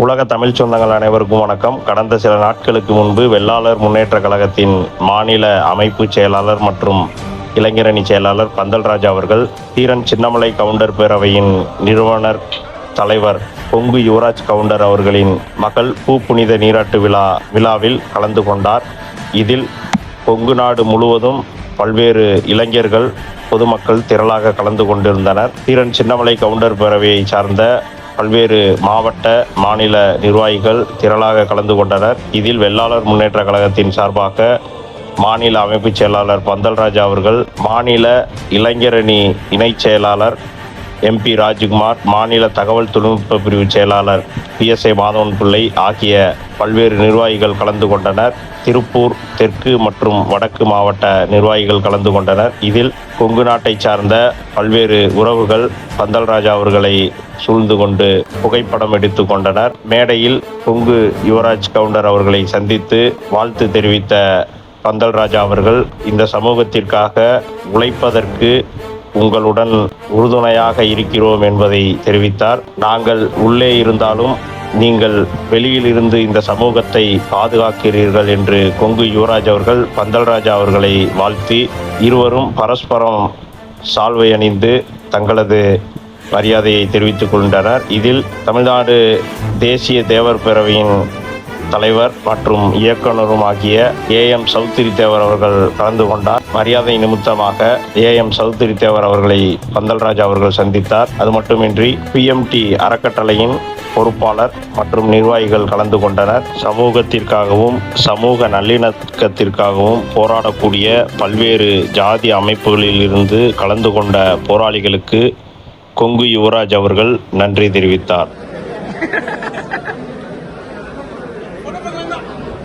உலக தமிழ் சொந்தங்கள் அனைவருக்கும் வணக்கம். கடந்த சில நாட்களுக்கு முன்பு வெள்ளாளர் முன்னேற்ற கழகத்தின் மாநில அமைப்பு செயலாளர் மற்றும் இளைஞரணி செயலாளர் பந்தல்ராஜ் அவர்கள் தீரன் சின்னமலை கவுண்டர் பேரவையின் நிறுவனர் தலைவர் பொங்கு யுவராஜ் கவுண்டர் அவர்களின் மகள் பூ புனித நீராட்டு விழா விழாவில் கலந்து கொண்டார். இதில் கொங்கு நாடு முழுவதும் பல்வேறு இளைஞர்கள் பொதுமக்கள் திரளாக கலந்து கொண்டிருந்தனர். தீரன் சின்னமலை கவுண்டர் பேரவையை சார்ந்த பல்வேறு மாவட்ட மாநில நிர்வாகிகள் திரளாக கலந்து கொண்டனர். இதில் வெள்ளாளர் முன்னேற்ற கழகத்தின் சார்பாக மாநில அமைப்புச் செயலாளர் பந்தல்ராஜ் அவர்கள் மாநில இளைஞரணி இணைச் செயலாளர் எம்பி ராஜ்குமார் மாநில தகவல் தொழில்நுட்ப பிரிவு செயலாளர் பிஎஸ்ஐ மாதவன் பிள்ளை ஆகிய பல்வேறு நிர்வாகிகள் கலந்து கொண்டனர். திருப்பூர் தெற்கு மற்றும் வடக்கு மாவட்ட நிர்வாகிகள் கலந்து கொண்டனர். இதில் கொங்கு நாட்டை சார்ந்த பல்வேறு உறவுகள் பந்தல்ராஜா அவர்களை சூழ்ந்து கொண்டு புகைப்படம் எடுத்து கொண்டனர். மேடையில் கொங்கு யுவராஜ் கவுண்டர் அவர்களை சந்தித்து வாழ்த்து தெரிவித்த பந்தல்ராஜா அவர்கள் இந்த சமூகத்திற்காக உழைப்பதற்கு உங்களுடன் உறுதுணையாக இருக்கிறோம் என்பதை தெரிவித்தார். நாங்கள் உள்ளே இருந்தாலும் நீங்கள் வெளியில் இருந்து இந்த சமூகத்தை பாதுகாக்கிறீர்கள் என்று கொங்கு யுவராஜ் அவர்கள் பந்தல்ராஜா அவர்களை வாழ்த்தி இருவரும் பரஸ்பரம் சால்வை அணிந்து தங்களது மரியாதையை தெரிவித்துக் கொண்டனர். இதில் தமிழ்நாடு தேசிய தேவர் பேரவையின் தலைவர் மற்றும் இயக்குனரும் ஆகிய ஏ எம் சௌத்திரி தேவர் அவர்கள் கலந்து கொண்டார். மரியாதை நிமித்தமாக ஏ எம் சௌத்திரி தேவர் அவர்களை பந்தல்ராஜ் அவர்கள் சந்தித்தார். அது மட்டுமின்றி பிஎம்டி அறக்கட்டளையின் பொறுப்பாளர் மற்றும் நிர்வாகிகள் கலந்து கொண்டனர். சமூகத்திற்காகவும் சமூக நல்லிணக்கத்திற்காகவும் போராடக்கூடிய பல்வேறு ஜாதி அமைப்புகளில் இருந்து கலந்து கொண்ட போராளிகளுக்கு கொங்கு யுவராஜ் அவர்கள் நன்றி தெரிவித்தார். ごめんな。